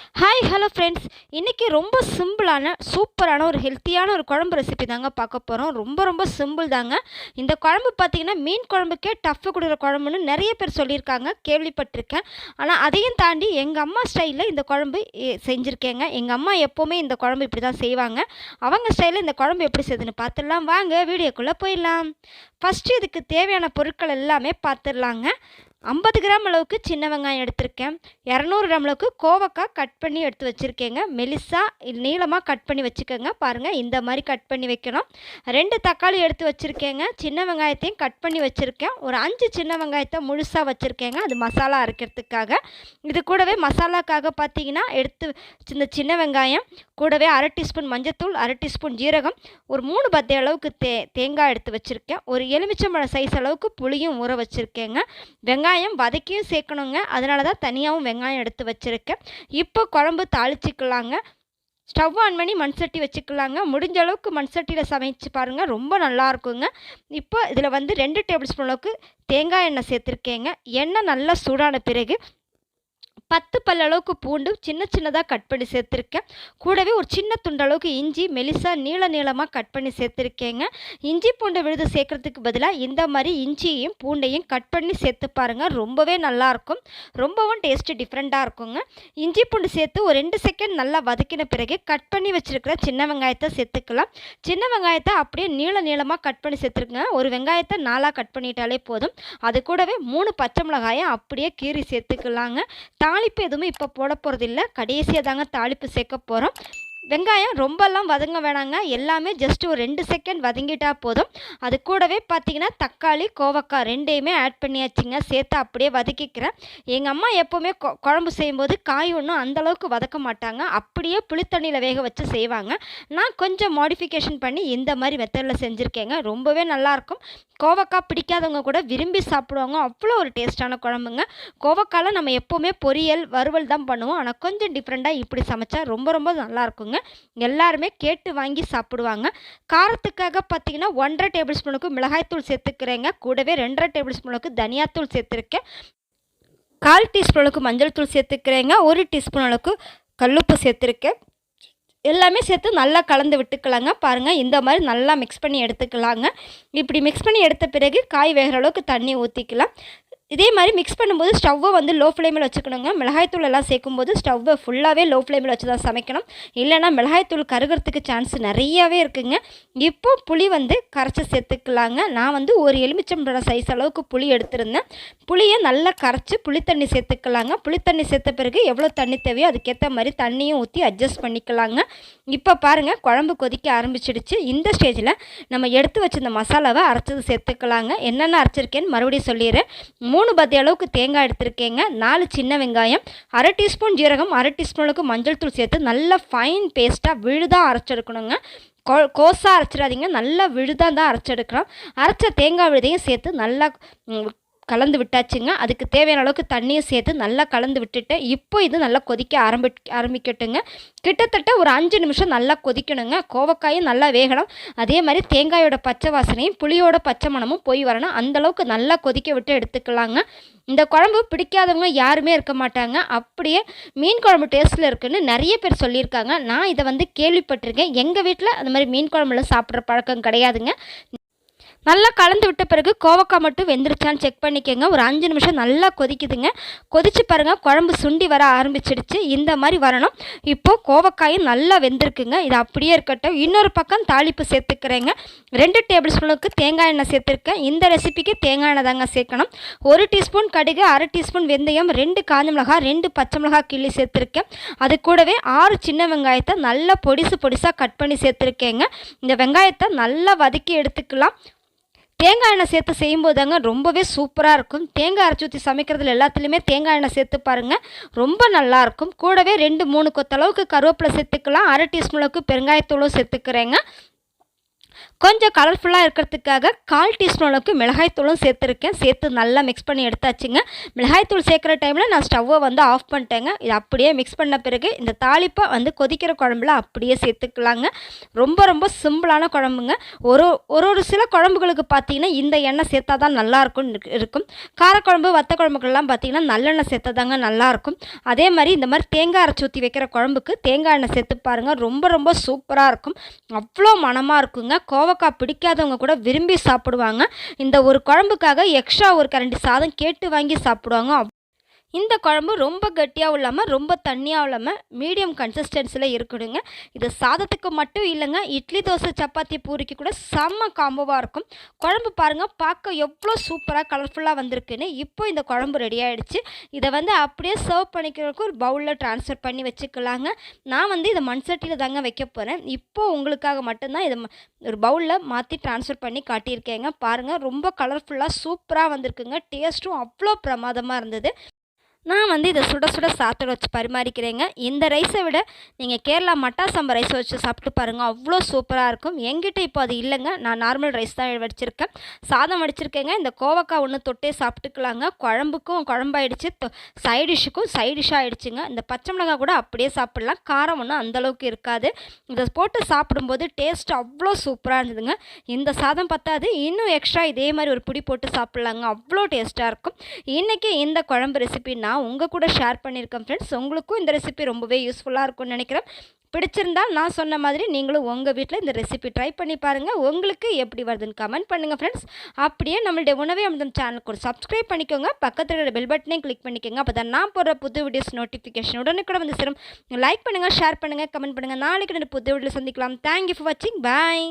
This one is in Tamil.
ஹாய் ஹலோ ஃப்ரெண்ட்ஸ் இன்றைக்கி ரொம்ப சிம்பிளான சூப்பரான ஒரு ஹெல்த்தியான ஒரு குழம்பு ரெசிபி தாங்க பார்க்க போகிறோம் ரொம்ப ரொம்ப சிம்பிள் தாங்க. இந்த குழம்பு பார்த்தீங்கன்னா மீன் குழம்புக்கே டஃப்பு கொடுக்குற குழம்புன்னு நிறைய பேர் சொல்லியிருக்காங்க. கேள்விப்பட்டிருக்கேன். ஆனால் அதையும் தாண்டி எங்கள் அம்மா ஸ்டைலில் இந்த குழம்பு செஞ்சுருக்கேங்க. எங்கள் அம்மா எப்போவுமே இந்த குழம்பு இப்படி தான் செய்வாங்க. அவங்க ஸ்டைலில் இந்த குழம்பு எப்படி செய்யுதுன்னு பார்த்துடலாம். வாங்க வீடியோக்குள்ளே போயிடலாம். ஃபஸ்ட்டு இதுக்கு தேவையான பொருட்கள் எல்லாமே பார்த்துடலாங்க. ஐம்பது கிராம் அளவுக்கு சின்ன வெங்காயம் எடுத்திருக்கேன். இரநூறு கிராம் அளவுக்கு கோவக்காய் கட் பண்ணி எடுத்து வச்சுருக்கேங்க. மெலிசா நீளமாக கட் பண்ணி வச்சுக்கோங்க. பாருங்கள் இந்த மாதிரி கட் பண்ணி வைக்கணும். ரெண்டு தக்காளி எடுத்து வச்சுருக்கேங்க. சின்ன வெங்காயத்தையும் கட் பண்ணி வச்சுருக்கேன். ஒரு அஞ்சு சின்ன வெங்காயத்தை முழுசாக வச்சுருக்கேங்க. அது மசாலா அரைக்கிறதுக்காக. இது கூடவே மசாலாக்காக பார்த்தீங்கன்னா எடுத்து இந்த சின்ன வெங்காயம் கூடவே அரை டீஸ்பூன் மஞ்சத்தூள் அரை டீஸ்பூன் ஜீரகம் ஒரு மூணு பத்தை அளவுக்கு தே தேங்காய் எடுத்து வச்சுருக்கேன். ஒரு எலுமிச்சம்பழம் சைஸ் அளவுக்கு புளியும் ஊற வச்சுருக்கேங்க. வெங்காயம் வெங்காயம் வதக்கியும் சேர்க்கணுங்க. அதனால தான் தனியாகவும் வெங்காயம் எடுத்து வச்சுருக்கேன். இப்போ குழம்பு தாளிச்சிக்கலாங்க. ஸ்டவ் ஆன் பண்ணி மண் சட்டி வச்சுக்கலாங்க. முடிஞ்ச அளவுக்கு மண் சட்டியில் சமைச்சு பாருங்கள் ரொம்ப நல்லா இருக்குங்க. இப்போ இதில் வந்து ரெண்டு டேபிள் ஸ்பூன் அளவுக்கு தேங்காய் எண்ணெய் சேர்த்துருக்கேங்க. எண்ணெய் நல்லா சூடான பிறகு பத்து பல்லளவுக்கு பூண்டு சின்ன சின்னதாக கட் பண்ணி சேர்த்துருக்கேன். கூடவே ஒரு சின்ன துண்டளவுக்கு இஞ்சி மெலிசாக நீள நீளமாக கட் பண்ணி சேர்த்துருக்கேங்க. இஞ்சி பூண்டு விழுது சேர்க்குறதுக்கு பதிலாக இந்த மாதிரி இஞ்சியையும் பூண்டையும் கட் பண்ணி சேர்த்து பாருங்கள் ரொம்பவே நல்லாயிருக்கும் ரொம்பவும் டேஸ்ட்டு டிஃப்ரெண்ட்டாக இருக்குங்க. இஞ்சி பூண்டு சேர்த்து ஒரு ரெண்டு செகண்ட் நல்லா வதக்கின பிறகு கட் பண்ணி வச்சுருக்கிற சின்ன வெங்காயத்தை சேர்த்துக்கலாம். சின்ன வெங்காயத்தை அப்படியே நீள நீளமாக கட் பண்ணி சேர்த்துருக்குங்க. ஒரு வெங்காயத்தை நாலாக கட் பண்ணிட்டாலே போதும். அது கூடவே மூணு பச்சை மிளகாயை அப்படியே கீறி சேர்த்துக்கலாங்க. தாளிப்பு எதுவுமே இப்போ போட போகிறதில்ல கடைசியாக தாங்க தாளிப்பு சேர்க்க போகிறோம் வெங்காயம் ரொம்பலாம் வதங்க வேணாங்க. எல்லாமே ஜஸ்ட் ஒரு ரெண்டு செகண்ட் வதங்கிட்டா போதும். அது கூடவே பார்த்தீங்கன்னா தக்காளி கோவக்காய் ரெண்டையுமே ஆட் பண்ணியாச்சுங்க. சேர்த்து அப்படியே வதக்கிக்கிறேன். எங்கள் அம்மா எப்போவுமே கொ- குழம்பு செய்யும்போது காய் ஒன்றும் அந்தளவுக்கு வதக்க மாட்டாங்க. அப்படியே புளித்தண்ணியில் வேக வச்சு செய்வாங்க. நான் கொஞ்சம் மாடிஃபிகேஷன் பண்ணி இந்த மாதிரி மெத்தடில் செஞ்சுருக்கேங்க. ரொம்பவே நல்லாயிருக்கும் கோவக்காய் பிடிக்காதவங்க கூட விரும்பி சாப்பிடுவாங்க. அவ்வளோ ஒரு டேஸ்ட்டான குழம்புங்க. கோவக்காயில் நம்ம எப்போவுமே பொரியல் வறுவல் தான் பண்ணுவோம். ஆனால் கொஞ்சம் டிஃப்ரெண்ட்டாக இப்படி சமைச்சா ரொம்ப ரொம்ப நல்லாயிருக்குங்க எல்லாருமே கேட்டு வாங்கி சாப்பிடுவாங்க. காரத்துக்காக பார்த்தீங்கன்னா ஒன்றரை டேபிள் ஸ்பூனுக்கு மிளகாய்த்தூள் சேர்த்துக்கிறேங்க. கூடவே ரெண்டரை டேபிள் ஸ்பூனுக்கு தனியாத்தூள் சேர்த்துருக்கேன். கால் டீஸ்பூனுக்கு மஞ்சள் தூள் சேர்த்துக்கிறேங்க. ஒரு டீஸ்பூன் அளவுக்கு கல்லுப்பு சேர்த்துருக்கேன். எல்லாமே சேர்த்து நல்லா கலந்து விட்டுக்கலாங்க. பாருங்கள் இந்த மாதிரி நல்லா மிக்ஸ் பண்ணி எடுத்துக்கலாங்க. இப்படி மிக்ஸ் பண்ணி எடுத்த பிறகு காய் வேகிற அளவுக்கு தண்ணி ஊற்றிக்கலாம் இதே மாதிரி மிக்ஸ் பண்ணும்போது ஸ்டவ்வை வந்து லோ ஃப்ளேமில் வச்சுக்கணுங்க மிளகாய்த்தூள் எல்லாம் சேர்க்கும்போது ஸ்டவ்வை ஃபுல்லாகவே லோ ஃப்ளேமில் வச்சு தான் சமைக்கணும். இல்லைன்னா மிளகாய்த்தூள் கருகிறதுக்கு சான்ஸ் நிறையாவே இருக்குங்க. இப்போ புளி வந்து கரைச்சி சேர்த்துக்கலாங்க. நான் வந்து ஒரு எலுமிச்சம்பழம் சைஸ் அளவுக்கு புளி எடுத்திருந்தேன். புளியை நல்லா கரைச்சி புளித்தண்ணி சேர்த்துக்கலாங்க. புளித்தண்ணி சேர்த்த பிறகு எவ்வளோ தண்ணி தேவையோ அதுக்கேற்ற மாதிரி தண்ணியும் ஊற்றி அட்ஜஸ்ட் பண்ணிக்கலாங்க. இப்போ பாருங்கள் குழம்பு கொதிக்க ஆரம்பிச்சிடுச்சு. இந்த ஸ்டேஜில் நம்ம எடுத்து வச்சிருந்த மசாலாவை அரைச்சது சேர்த்துக்கலாங்க. என்னென்ன அரைச்சிருக்கேன்னு மறுபடியும் சொல்லிடுறேன். மூணு பத்தி அளவுக்கு தேங்காய் எடுத்திருக்கேங்க. நாலு சின்ன வெங்காயம் அரை டீஸ்பூன் ஜீரகம் அரை டீஸ்பூனுக்கு மஞ்சள் தூள் சேர்த்து நல்லா ஃபைன் பேஸ்ட்டாக விழுதாக அரைச்செடுக்கணுங்க கோ கோஸாக அரைச்சிடாதீங்க. நல்லா விழுதாக தான் அரைச்செடுக்கிறோம் அரைச்ச தேங்காய் விழுதையும் சேர்த்து நல்லா கலந்து விட்டாச்சுங்க. அதுக்கு தேவையான அளவுக்கு தண்ணியும் சேர்த்து நல்லா கலந்து விட்டுட்டு இப்போ இது நல்லா கொதிக்க ஆரம்பி ஆரம்பிக்கட்டுங்க. கிட்டத்தட்ட ஒரு அஞ்சு நிமிஷம் நல்லா கொதிக்கணுங்க. கோவக்காயும் நல்லா வேகணும். அதே மாதிரி தேங்காயோட பச்சை வாசனையும் புளியோட பச்சை மணமும் போய் வரணும். அந்த அளவுக்கு நல்லா கொதிக்க விட்டு எடுத்துக்கலாங்க. இந்த குழம்பு பிடிக்காதவங்க யாருமே இருக்க மாட்டாங்க. அப்படியே மீன் குழம்பு டேஸ்ட்டில் இருக்குன்னு நிறைய பேர் சொல்லியிருக்காங்க. நான் இதை வந்து கேள்விப்பட்டிருக்கேன். எங்கள் வீட்டில் அந்த மாதிரி மீன் குழம்புல சாப்பிட்ற பழக்கம் கிடையாதுங்க. நல்லா கலந்து விட்ட பிறகு கோவக்காய் மட்டும் வெந்துருச்சான்னு செக் பண்ணிக்கோங்க. ஒரு அஞ்சு நிமிஷம் நல்லா கொதிக்குதுங்க. கொதிச்சு பாருங்கள் குழம்பு சுண்டி வர ஆரம்பிச்சிடுச்சு. இந்த மாதிரி வரணும். இப்போது கோவக்காயும் நல்லா வெந்திருக்குங்க. இது அப்படியே இருக்கட்டும். இன்னொரு பக்கம் தாளிப்பு சேர்த்துக்கிறேங்க. ரெண்டு டேபிள் ஸ்பூனுக்கு தேங்காய் எண்ணெய் சேர்த்துருக்கேன். இந்த ரெசிபிக்கு தேங்காய் எண்ணெய் தாங்க சேர்க்கணும். ஒரு டீஸ்பூன் கடுகு அரை டீஸ்பூன் வெந்தயம் ரெண்டு காஞ்ச மிளகாய் ரெண்டு பச்சை மிளகாய் கிள்ளி சேர்த்துருக்கேன். அது கூடவே ஆறு சின்ன வெங்காயத்தை நல்லா பொடிசு பொடிசாக கட் பண்ணி சேர்த்துருக்கேங்க. இந்த வெங்காயத்தை நல்லா வதக்கி எடுத்துக்கலாம். தேங்காய் எண்ணெய் சேர்த்து செய்யும்போது தாங்க ரொம்பவே சூப்பராக இருக்கும். தேங்காய் அரைச்சி ஊற்றி சமைக்கிறதுல எல்லாத்துலேயுமே தேங்காய் எண்ணெய் சேர்த்து பாருங்கள் ரொம்ப நல்லாயிருக்கும் கூடவே ரெண்டு மூணு கொத்தளவுக்கு கருவேப்பிலை சேர்த்துக்கலாம். அரை டீஸ்பூன் அளவுக்கு பெருங்காயத்தூளும் சேர்த்துக்கிறேங்க. கொஞ்சம் கலர்ஃபுல்லாக இருக்கிறதுக்காக கால் டீஸ்பூன் அளவுக்கு மிளகாய்த்தூளும் சேர்த்துருக்கேன். சேர்த்து நல்லா மிக்ஸ் பண்ணி எடுத்தாச்சுங்க. மிளகாய்த்தூள் சேர்க்குற டைமில் நான் ஸ்டவ்வை வந்து ஆஃப் பண்ணிட்டேங்க. இது அப்படியே மிக்ஸ் பண்ண பிறகு இந்த தாளிப்பை வந்து கொதிக்கிற குழம்புல அப்படியே சேர்த்துக்கலாங்க. ரொம்ப ரொம்ப சிம்பிளான குழம்புங்க. ஒரு ஒரு ஒரு சில குழம்புகளுக்கு பார்த்தீங்கன்னா இந்த எண்ணெய் சேர்த்தா தான் நல்லாயிருக்கும் இருக்கும். காரக்குழம்பு வத்த குழம்புக்கெல்லாம் பார்த்தீங்கன்னா நல்லெண்ணெய் சேர்த்தா தாங்க நல்லாயிருக்கும் அதே மாதிரி இந்த மாதிரி தேங்காய் அரைச்சி ஊற்றி வைக்கிற குழம்புக்கு தேங்காய் எண்ணெய் சேர்த்து பாருங்கள் ரொம்ப ரொம்ப சூப்பராக இருக்கும். அவ்வளோ மணமாக இருக்குங்க. கோவக்காய் பிடிக்காதவங்க கூட விரும்பி சாப்பிடுவாங்க. இந்த ஒரு குழம்புக்காக எக்ஸ்ட்ரா ஒரு கரண்டி சாதம் கேட்டு வாங்கி சாப்பிடுவாங்க. இந்த குழம்பு ரொம்ப கட்டியாகவும் இல்லாமல் ரொம்ப தண்ணியாகவும் இல்லாமல் மீடியம் கன்சிஸ்டன்சியில் இருக்கணுங்க இது சாதத்துக்கு மட்டும் இல்லைங்க இட்லி தோசை சப்பாத்தி பூரிக்கு கூட செம்ம காம்போவாக இருக்கும். குழம்பு பாருங்கள் பார்க்க எவ்வளோ சூப்பராக கலர்ஃபுல்லாக வந்திருக்குன்னு. இப்போ இந்த குழம்பு ரெடி ஆகிடுச்சு இதை வந்து அப்படியே சர்வ் பண்ணிக்கிறதுக்கு ஒரு பவுலில் ட்ரான்ஸ்ஃபர் பண்ணி வச்சுக்கலாங்க. நான் வந்து இதை மண் சட்டியில் தாங்க வைக்க போகிறேன் இப்போது உங்களுக்காக மட்டும்தான் இதை ஒரு பவுலில் மாற்றி ட்ரான்ஸ்ஃபர் பண்ணி காட்டியிருக்கேங்க. பாருங்கள் ரொம்ப கலர்ஃபுல்லாக சூப்பராக வந்திருக்குங்க. டேஸ்ட்டும் அவ்வளோ பிரமாதமாக இருந்தது. நான் வந்து இதை சுட சுட சாத்தோட வச்சு பரிமாறிக்கிறேங்க. இந்த ரைஸை விட நீங்கள் கேரளா மட்டா சாம்பார் ரைஸ் வச்சு சாப்பிட்டு பாருங்கள் அவ்வளோ சூப்பராக இருக்கும். எங்கிட்ட இப்போ அது இல்லைங்க. நான் நார்மல் ரைஸ் தான் வடிச்சிருக்கேன் சாதம் வடிச்சிருக்கேங்க. இந்த கோவக்காய் ஒன்று தொட்டே சாப்பிட்டுக்கலாங்க. குழம்புக்கும் குழம்பாயிடுச்சு. சைட் டிஷ்ஷுக்கும் சைட் டிஷ்ஷாக ஆகிடுச்சுங்க இந்த பச்சை மிளகாய் கூட அப்படியே சாப்பிட்லாம். காரம் ஒன்றும் அந்தளவுக்கு இருக்காது. இதை போட்டு சாப்பிடும்போது டேஸ்ட் அவ்வளோ சூப்பராக இருந்ததுங்க. இந்த சாதம் பத்தாது. இன்னும் எக்ஸ்ட்ரா இதே மாதிரி ஒரு பிடி போட்டு சாப்பிட்லாங்க. அவ்வளோ டேஸ்ட்டாக இருக்கும். இன்றைக்கி இந்த குழம்பு ரெசிபி நான் நான் உங்கள் கூட ஷேர் பண்ணியிருக்கேன் ஃப்ரெண்ட்ஸ் உங்களுக்கும் இந்த ரெசிபி ரொம்பவே யூஸ்ஃபுல்லாக இருக்கும்னு நினைக்கிறேன். பிடிச்சிருந்தால் நான் சொன்ன மாதிரி நீங்களும் உங்கள் வீட்டில் இந்த ரெசிபி ட்ரை பண்ணி பாருங்கள் உங்களுக்கு எப்படி வருதுன்னு கமெண்ட் பண்ணுங்கள் ஃப்ரெண்ட்ஸ் அப்படியே நம்மளுடைய உணவே அமிர்தம் சேனலுக்கு ஒரு சப்ஸ்கிரைப் பண்ணிக்கோங்க. பக்கத்தில் இருக்கிற பெல் பட்டனையும் கிளிக் பண்ணிக்கோங்க. அப்போ தான் நான் போடுற புது வீடியோஸ் நோட்டிஃபிகேஷன் உடனே கூட வந்து சேரும். லைக் பண்ணுங்கள் ஷேர் பண்ணுங்கள் கமெண்ட் பண்ணுங்கள் நாளைக்கு புது வீடியோ சந்திக்கலாம். தேங்க்யூ ஃபார் வாட்சிங் பாய்